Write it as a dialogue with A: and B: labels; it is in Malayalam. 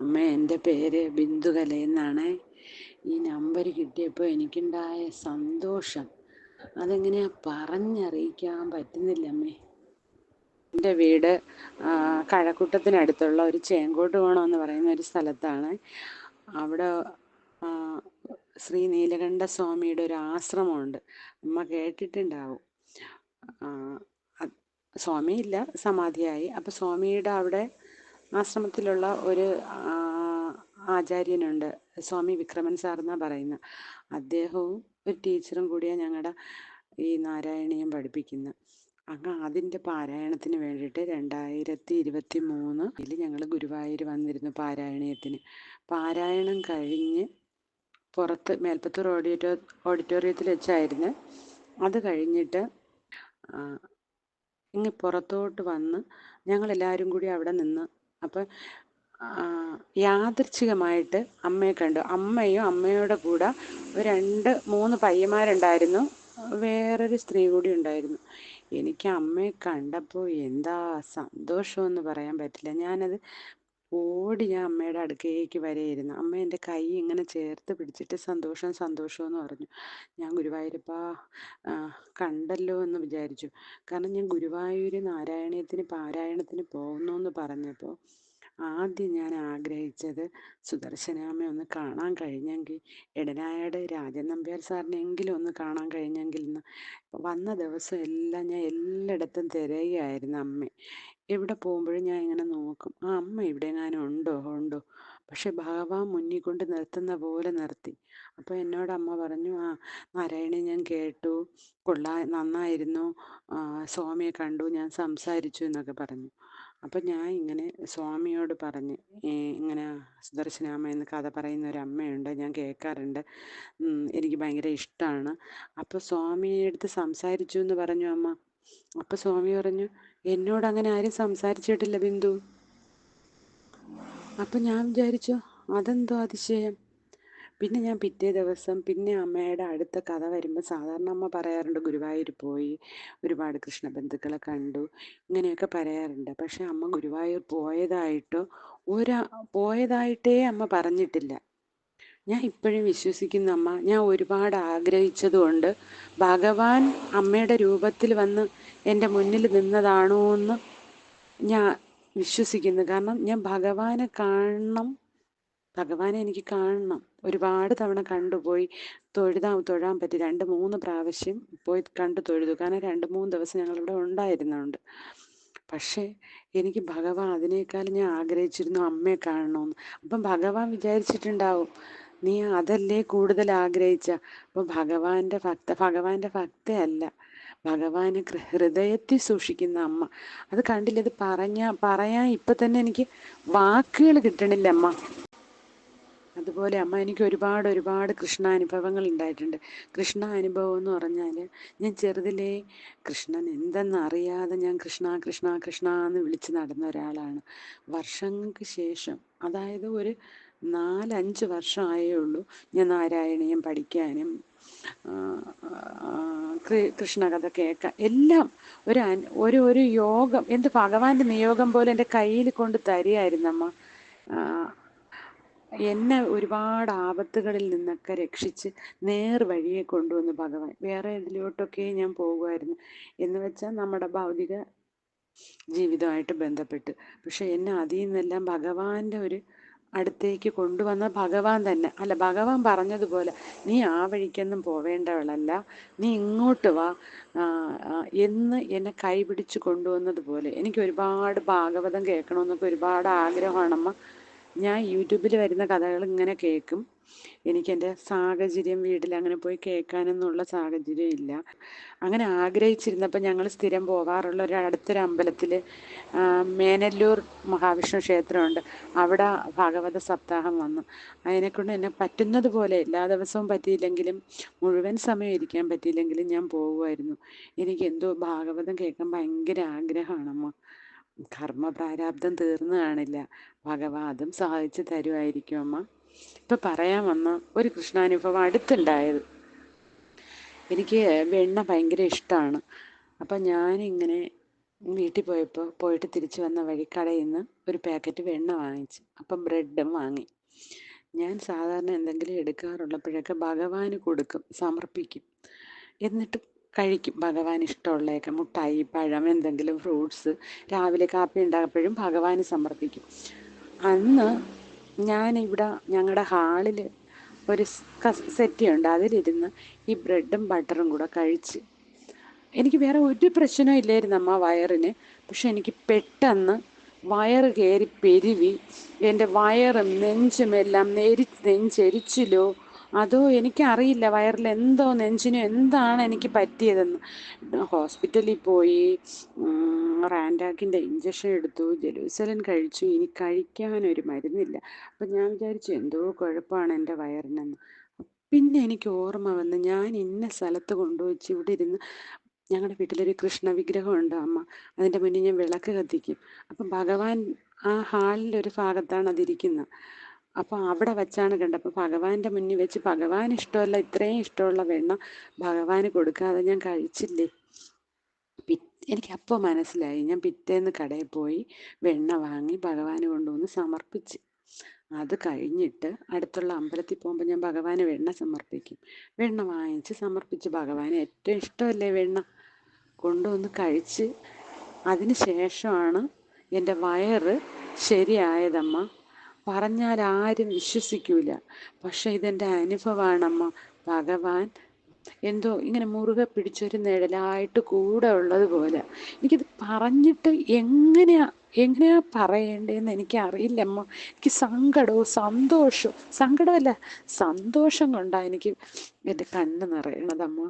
A: അമ്മ എന്റെ പേര് ബിന്ദുകല എന്നാണ്. ഈ നമ്പർ കിട്ടിയപ്പോൾ എനിക്കുണ്ടായ സന്തോഷം. അതെങ്ങനെയാ പറഞ്ഞറിയിക്കാൻ പറ്റുന്നില്ല അമ്മേ. എന്റെ വീട് കഴക്കൂട്ടത്തിനടുത്തുള്ള ഒരു ചേങ്കോട്ട് കോണം എന്ന് പറയുന്ന ഒരു സ്ഥലത്താണ്. അവിടെ ശ്രീ നീലകണ്ഠ സ്വാമിയുടെ ഒരു ആശ്രമമുണ്ട്. അമ്മ കേട്ടിട്ടുണ്ടാവും. സ്വാമിയില്ല സമാധിയായി. അപ്പോൾ സ്വാമിയുടെ അവിടെ ആശ്രമത്തിലുള്ള ഒരു ആചാര്യനുണ്ട്. സ്വാമി വിക്രമൻ സാർ എന്നാണ് പറയുന്നത് അദ്ദേഹവും ഒരു ടീച്ചറും കൂടിയാണ് ഞങ്ങളുടെ ഈ നാരായണീയം പഠിപ്പിക്കുന്നത് അങ്ങ് അതിന്റെ പാരായണത്തിന് വേണ്ടിയിട്ട് രണ്ടായിരത്തി ഇരുപത്തി മൂന്ന് ഞങ്ങൾ ഗുരുവായൂർ വന്നിരുന്നു പാരായണീയത്തിന്. പാരായണം കഴിഞ്ഞ് പുറത്ത് മേൽപ്പത്തൂർ ഓഡിറ്റോ ഓഡിറ്റോറിയത്തിൽ വെച്ചായിരുന്നു. അത് കഴിഞ്ഞിട്ട് ഇങ്ങ് പുറത്തോട്ട് വന്ന് ഞങ്ങളെല്ലാവരും കൂടി അവിടെ നിന്ന് അപ്പം യാദൃച്ഛികമായിട്ട് അമ്മയെ കണ്ടു. അമ്മയും അമ്മയുടെ കൂടെ രണ്ട് മൂന്ന് പയ്യന്മാരുണ്ടായിരുന്നു. വേറൊരു സ്ത്രീ കൂടി ഉണ്ടായിരുന്നു. എനിക്ക് അമ്മയെ കണ്ടപ്പോൾ എന്താ സന്തോഷമെന്ന് പറയാൻ പറ്റില്ല. ഞാനത് ഓടി ഞാൻ അമ്മയുടെ അടുക്കേക്ക് വരെയിരുന്നു. അമ്മ എന്റെ കൈ ഇങ്ങനെ ചേർത്ത് പിടിച്ചിട്ട് സന്തോഷം സന്തോഷം എന്ന് പറഞ്ഞു. ഞാൻ ഗുരുവായൂരപ്പ കണ്ടല്ലോ എന്ന് വിചാരിച്ചു. കാരണം ഞാൻ ഗുരുവായൂർ നാരായണീയത്തിന് പാരായണത്തിന് പോകുന്നു എന്ന് പറഞ്ഞപ്പോൾ ആദ്യം ഞാൻ ആഗ്രഹിച്ചത് സുദർശനാമ ഒന്ന് കാണാൻ കഴിഞ്ഞെങ്കിൽ ഇടനായാട് രാജൻ നമ്പ്യാർ സാറിനെങ്കിലും ഒന്ന് കാണാൻ കഴിഞ്ഞെങ്കിൽ എന്ന് വന്ന ദിവസം എല്ലാം ഞാൻ എല്ലായിടത്തും തിരയുകയായിരുന്നു അമ്മ. എവിടെ പോകുമ്പോഴും ഞാൻ ഇങ്ങനെ നോക്കും ആ അമ്മ ഇവിടെ എങ്ങാനും ഉണ്ടോ? ഉണ്ടോ? പക്ഷെ ഭാവ മുന്നിൽ കൊണ്ട് നിർത്തുന്ന പോലെ നിർത്തി. അപ്പോൾ എന്നോട് അമ്മ പറഞ്ഞു ആ നാരായണി ഞാൻ കേട്ടു കൊള്ളാ നന്നായിരുന്നു സ്വാമിയെ കണ്ടു ഞാൻ സംസാരിച്ചു എന്നൊക്കെ പറഞ്ഞു. അപ്പം ഞാൻ ഇങ്ങനെ സ്വാമിയോട് പറഞ്ഞ് ഇങ്ങനെ സുദർശനാമ എന്ന് കഥ പറയുന്ന ഒരു അമ്മയുണ്ട് ഞാൻ കേൾക്കാറുണ്ട് എനിക്ക് ഭയങ്കര ഇഷ്ടമാണ്. അപ്പോൾ സ്വാമിയുടെ അടുത്ത് സംസാരിച്ചു എന്ന് പറഞ്ഞു അമ്മ. അപ്പോൾ സ്വാമി പറഞ്ഞു എന്നോട് അങ്ങനെ ആരും സംസാരിച്ചിട്ടില്ല ബിന്ദു. അപ്പം ഞാൻ വിചാരിച്ചു അതെന്തോ അതിശയം. പിന്നെ ഞാൻ പിറ്റേ ദിവസം പിന്നെ അമ്മയുടെ അടുത്ത കഥ വരുമ്പോൾ സാധാരണ അമ്മ പറയാറുണ്ട് ഗുരുവായൂർ പോയി ഒരുപാട് കൃഷ്ണബന്ധുക്കളെ കണ്ടു ഇങ്ങനെയൊക്കെ പറയാറുണ്ട്. പക്ഷെ അമ്മ ഗുരുവായൂർ പോയതായിട്ടോ ഒരാ പോയതായിട്ടേ അമ്മ പറഞ്ഞിട്ടില്ല. ഞാൻ ഇപ്പോഴും വിശ്വസിക്കുന്ന അമ്മ. ഞാൻ ഒരുപാട് ആഗ്രഹിച്ചതുകൊണ്ട് ഭഗവാൻ അമ്മയുടെ രൂപത്തിൽ വന്ന് എന്റെ മുന്നിൽ നിന്നതാണോ എന്ന് ഞാൻ വിശ്വസിക്കുന്നു. കാരണം ഞാൻ ഭഗവാനെ കാണണം. ഭഗവാനെ എനിക്ക് കാണണം. ഒരുപാട് തവണ കണ്ടുപോയി തൊഴുതാ തൊഴാൻ പറ്റി. രണ്ട് മൂന്ന് പ്രാവശ്യം പോയി കണ്ടു തൊഴുതു. കാരണം രണ്ട് മൂന്ന് ദിവസം ഞങ്ങളിവിടെ ഉണ്ടായിരുന്നുണ്ട്. പക്ഷേ എനിക്ക് ഭഗവാൻ അതിനേക്കാൾ ഞാൻ ആഗ്രഹിച്ചിരുന്നു അമ്മയെ കാണണമെന്ന്. അപ്പം ഭഗവാൻ വിചാരിച്ചിട്ടുണ്ടാവും നീ അതല്ലേ കൂടുതൽ ആഗ്രഹിച്ച? അപ്പോൾ ഭഗവാന്റെ ഭക്ത ഭഗവാന്റെ ഭക്തയല്ല. ഭഗവാന് ഹൃദയത്തിൽ സൂക്ഷിക്കുന്ന അമ്മ. അത് കണ്ടില്ല? അത് പറഞ്ഞ പറയാൻ ഇപ്പൊ തന്നെ എനിക്ക് വാക്കുകൾ കിട്ടണില്ല അമ്മ. അതുപോലെ അമ്മ എനിക്ക് ഒരുപാട് ഒരുപാട് കൃഷ്ണാനുഭവങ്ങൾ ഉണ്ടായിട്ടുണ്ട്. കൃഷ്ണ അനുഭവം എന്ന് പറഞ്ഞാൽ ഞാൻ ചെറുതിലേ കൃഷ്ണൻ എന്തെന്ന് അറിയാതെ ഞാൻ കൃഷ്ണ കൃഷ്ണ കൃഷ്ണ എന്ന് വിളിച്ച് നടന്ന ഒരാളാണ്. വർഷങ്ങൾക്ക് ശേഷം അതായത് ഒരു നാലഞ്ച് വർഷമായേ ഉള്ളൂ ഞാൻ നാരായണീയം പഠിക്കാനും കൃഷ്ണകഥ കേൾക്കാൻ എല്ലാം ഒരു ഒരു ഒരു യോഗം എന്ത് ഭഗവാന്റെ നിയോഗം പോലെ എന്റെ കയ്യിൽ കൊണ്ട് തരികയായിരുന്നമ്മ. എന്നെ ഒരുപാട് ആപത്തുകളിൽ നിന്നൊക്കെ രക്ഷിച്ച് നേർ വഴിയെ കൊണ്ടുവന്നു ഭഗവാൻ. വേറെ ഇതിലോട്ടൊക്കെ ഞാൻ പോകുമായിരുന്നു. എന്ന് വെച്ചാൽ നമ്മുടെ ഭൗതിക ജീവിതമായിട്ട് ബന്ധപ്പെട്ട്. പക്ഷെ എന്നെ അതിൽ നിന്നെല്ലാം ഭഗവാന്റെ ഒരു അടുത്തേക്ക് കൊണ്ടുവന്ന ഭഗവാൻ തന്നെ. അല്ല ഭഗവാൻ പറഞ്ഞതുപോലെ നീ ആ വഴിക്കൊന്നും പോവേണ്ടവളല്ല. നീ ഇങ്ങോട്ട് വാ. എന്ന് എന്നെ കൈപിടിച്ച് കൊണ്ടുവന്നതുപോലെ. എനിക്ക് ഒരുപാട് ഭാഗവതം കേൾക്കണമെന്നൊക്കെ ഒരുപാട് ആഗ്രഹമാണമ്മ ഞാൻ യൂട്യൂബിൽ വരുന്ന കഥകൾ ഇങ്ങനെ കേൾക്കും. എനിക്ക് എന്റെ സാഹചര്യം വീട്ടിൽ അങ്ങനെ പോയി കേൾക്കാനൊന്നുള്ള സാഹചര്യം ഇല്ല. അങ്ങനെ ആഗ്രഹിച്ചിരുന്നപ്പോൾ ഞങ്ങൾ സ്ഥിരം പോകാറുള്ള ഒരു അടുത്തൊരു അമ്പലത്തിൽ മേനല്ലൂർ മഹാവിഷ്ണു ക്ഷേത്രമുണ്ട്. അവിടെ ഭാഗവത സപ്താഹം വന്നു. അതിനെക്കൊണ്ട് എന്നെ പറ്റുന്നത് പോലെ എല്ലാ ദിവസവും പറ്റിയില്ലെങ്കിലും മുഴുവൻ സമയം ഇരിക്കാൻ പറ്റിയില്ലെങ്കിലും ഞാൻ പോകുമായിരുന്നു എനിക്ക് എന്തോ ഭാഗവതം കേൾക്കാൻ ഭയങ്കര ആഗ്രഹമാണമ്മ. പ്രാരാബ്ദം തീർന്നു കാണില്ല. ഭഗവാൻ അതും സഹായിച്ച് തരുമായിരിക്കും അമ്മ. ഇപ്പൊ പറയാൻ വന്ന ഒരു കൃഷ്ണാനുഭവം അടുത്തുണ്ടായത്. എനിക്ക് വെണ്ണ ഭയങ്കര ഇഷ്ടമാണ് അപ്പം ഞാനിങ്ങനെ വീട്ടിൽ പോയപ്പോൾ പോയിട്ട് തിരിച്ചു വന്ന വഴി കടയിൽ നിന്ന് ഒരു പാക്കറ്റ് വെണ്ണ വാങ്ങിച്ചു അപ്പം ബ്രെഡും വാങ്ങി. ഞാൻ സാധാരണ എന്തെങ്കിലും എടുക്കാറുള്ളപ്പോഴൊക്കെ ഭഗവാന് കൊടുക്കും സമർപ്പിക്കും. എന്നിട്ട് കഴിക്കും. ഭഗവാൻ ഇഷ്ടമുള്ളതൊക്കെ. മുട്ടായി പഴം എന്തെങ്കിലും ഫ്രൂട്ട്സ് രാവിലെ കാപ്പി ഉണ്ടാകുമ്പോഴും ഭഗവാന് സമർപ്പിക്കും. അന്ന് ഞാനിവിടെ ഞങ്ങളുടെ ഹാളിൽ ഒരു സെറ്റ് ഉണ്ട് അതിലിരുന്ന് ഈ ബ്രെഡും ബട്ടറും കൂടെ കഴിച്ച്. എനിക്ക് വേറെ ഒരു പ്രശ്നവും ഇല്ലായിരുന്നു അമ്മ വയറിന്. പക്ഷെ എനിക്ക് പെട്ടെന്ന് വയറ് കയറി പെരുവി. എന്റെ വയറും നെഞ്ചുമെല്ലാം നെരി നെഞ്ചെരിച്ചിലോ. അതോ എനിക്കറിയില്ല വയറിൽ എന്തോ നെഞ്ചിനോ എന്താണ് എനിക്ക് പറ്റിയതെന്ന്. ഹോസ്പിറ്റലിൽ പോയി റാൻഡാക്കിന്റെ ഇഞ്ചക്ഷൻ എടുത്തു ജലൂസലൻ കഴിച്ചു. ഇനി കഴിക്കാനൊരു മരുന്നില്ല. അപ്പം ഞാൻ വിചാരിച്ചു എന്തോ കുഴപ്പമാണ് എന്റെ വയറിനെന്ന്. പിന്നെ എനിക്ക് ഓർമ്മ വന്ന് ഞാൻ ഇന്ന സ്ഥലത്ത് കൊണ്ടുവച്ച് ഇവിടെ ഇരുന്ന് ഞങ്ങളുടെ വീട്ടിലൊരു കൃഷ്ണ വിഗ്രഹമുണ്ട് അമ്മ. അതിന്റെ മുന്നിൽ ഞാൻ വിളക്ക് കത്തിക്കും. അപ്പം ഭഗവാൻ ആ ഹാളിന്റെ ഒരു ഭാഗത്താണ് അതിരിക്കുന്നത് അപ്പോൾ അവിടെ വെച്ചാണ് കണ്ടത്. അപ്പോൾ ഭഗവാന്റെ മുന്നിൽ വെച്ച് ഭഗവാൻ ഇഷ്ടമല്ല ഇത്രയും ഇഷ്ടമുള്ള വെണ്ണ ഭഗവാന് കൊടുക്കാതെ ഞാൻ കഴിച്ചില്ലേ? എനിക്ക് അപ്പോൾ മനസ്സിലായി. ഞാൻ പിറ്റേന്ന് കടയിൽ പോയി വെണ്ണ വാങ്ങി ഭഗവാന് കൊണ്ടുവന്ന് സമർപ്പിച്ച്. അത് കഴിഞ്ഞിട്ട് അടുത്തുള്ള അമ്പലത്തിൽ പോകുമ്പോൾ ഞാൻ ഭഗവാന് വെണ്ണ സമർപ്പിക്കും. വെണ്ണ വാങ്ങിച്ച് സമർപ്പിച്ച് ഭഗവാന് ഏറ്റവും ഇഷ്ടമല്ലേ വെണ്ണ? കൊണ്ടുവന്ന് കഴിച്ച്. അതിന് ശേഷമാണ് എന്റെ വയറ് ശരിയായതമ്മ. പറഞ്ഞാൽ ആരും വിശ്വസിക്കൂല. പക്ഷെ ഇതെന്റെ അനുഭവമാണമ്മ. ഭഗവാൻ എന്തോ ഇങ്ങനെ മുറുകെ പിടിച്ചൊരു നിഴലായിട്ട് കൂടെ ഉള്ളത് പോലെ. എനിക്കിത് പറഞ്ഞിട്ട് എങ്ങനെയാ എങ്ങനെയാ പറയേണ്ടതെന്ന് എനിക്ക് അറിയില്ലമ്മ എനിക്ക് സങ്കടവും സന്തോഷവും സങ്കടമല്ല സന്തോഷം കൊണ്ടാണ് എനിക്ക് എന്റെ കണ്ണ് നിറയണതമ്മ.